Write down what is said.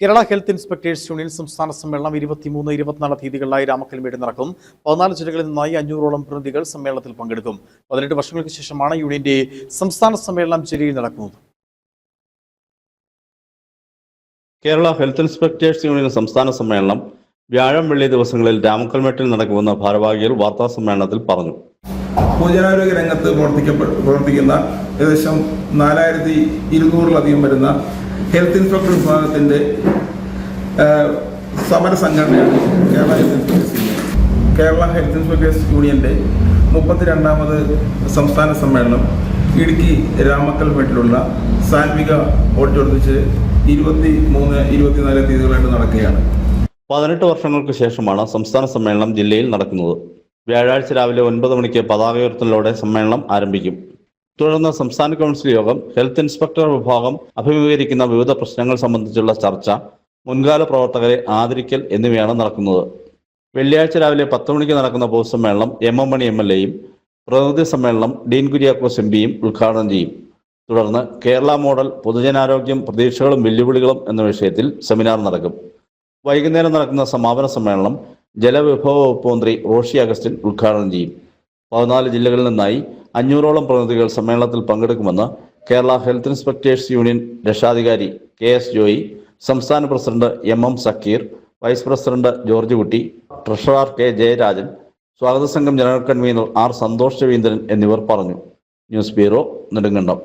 Kerala health inspectors union സംസ്ഥാന സമ്മേളനം ഇരുപത്തിമൂന്ന് ഇരുപത്തിനാല് തീയതികളിലായി രാമക്കൽമേട് നടക്കും. പതിനാല് ജില്ലകളിൽ നിന്നായി അഞ്ഞൂറോളം പ്രതിനിധികൾ സമ്മേളനത്തിൽ പങ്കെടുക്കും. പതിനെട്ട് വർഷങ്ങൾക്ക് ശേഷമാണ് യൂണിയന്റെ സംസ്ഥാന സമ്മേളനം ജില്ലയിൽ നടക്കുന്നത്. കേരള ഹെൽത്ത് ഇൻസ്പെക്ടേഴ്സ് യൂണിയൻ സംസ്ഥാന സമ്മേളനം വ്യാഴം വെള്ളി ദിവസങ്ങളിൽ രാമക്കൽമേട്ടിൽ നടക്കുമെന്ന് ഭാരവാഹികൾ വാർത്താ സമ്മേളനത്തിൽ പറഞ്ഞു. പൊതുജനാരോഗ്യ രംഗത്ത് പ്രവർത്തിക്കപ്പെ പ്രവർത്തിക്കുന്ന ഏകദേശം നാലായിരത്തി ഇരുന്നൂറിലധികം വരുന്ന ഹെൽത്ത് ഇൻസ്പെക്ടർ വിഭാഗത്തിന്റെ സമര സംഘടനയാണ് Kerala health inspectors union. Kerala health inspectors യൂണിയന്റെ മുപ്പത്തിരണ്ടാമത് സംസ്ഥാന സമ്മേളനം ഇടുക്കി രാമക്കൽമേട്ടിലുള്ള സാൻവിക ഓഡിറ്റോറിയത്തിൽ ഇരുപത്തി മൂന്ന് ഇരുപത്തിനാല് തീയതികളായിട്ട് നടക്കുകയാണ്. പതിനെട്ട് വർഷങ്ങൾക്ക് ശേഷമാണ് സംസ്ഥാന സമ്മേളനം ജില്ലയിൽ നടക്കുന്നത്. വ്യാഴാഴ്ച രാവിലെ ഒൻപത് മണിക്ക് പതാക ഉയർത്തലോടെ സമ്മേളനം ആരംഭിക്കും. തുടർന്ന് സംസ്ഥാന കൗൺസിൽ യോഗം ഹെൽത്ത് ഇൻസ്പെക്ടർ വിഭാഗം അഭിമുഖീകരിക്കുന്ന വിവിധ പ്രശ്നങ്ങൾ സംബന്ധിച്ചുള്ള ചർച്ച മുൻകാല പ്രവർത്തകരെ ആദരിക്കൽ എന്നിവയാണ് നടക്കുന്നത്. വെള്ളിയാഴ്ച രാവിലെ പത്ത് മണിക്ക് നടക്കുന്ന പൊതുസമ്മേളനം M M Mani M L എയും പ്രതിനിധി സമ്മേളനം ഡീൻ കുര്യാക്കോസ് എം പിയും ഉദ്ഘാടനം ചെയ്യും. തുടർന്ന് കേരള മോഡൽ പൊതുജനാരോഗ്യം പ്രതീക്ഷകളും വെല്ലുവിളികളും എന്ന വിഷയത്തിൽ സെമിനാർ നടക്കും. വൈകുന്നേരം നടക്കുന്ന സമാപന സമ്മേളനം ജലവിഭവ വകുപ്പ് മന്ത്രി റോഷി അഗസ്റ്റിൻ ഉദ്ഘാടനം ചെയ്യും. പതിനാല് ജില്ലകളിൽ നിന്നായി അഞ്ഞൂറോളം പ്രതിനിധികൾ സമ്മേളനത്തിൽ പങ്കെടുക്കുമെന്ന് കേരള ഹെൽത്ത് ഇൻസ്പെക്ടേഴ്സ് യൂണിയൻ രക്ഷാധികാരി കെ എസ് ജോയി സംസ്ഥാന president M M Zakir vice president George Kutty treasurer K Jayarajan സ്വാഗത സംഘം general convener R Santhosh Raveendran എന്നിവർ പറഞ്ഞു. News bureau Nedumkandam.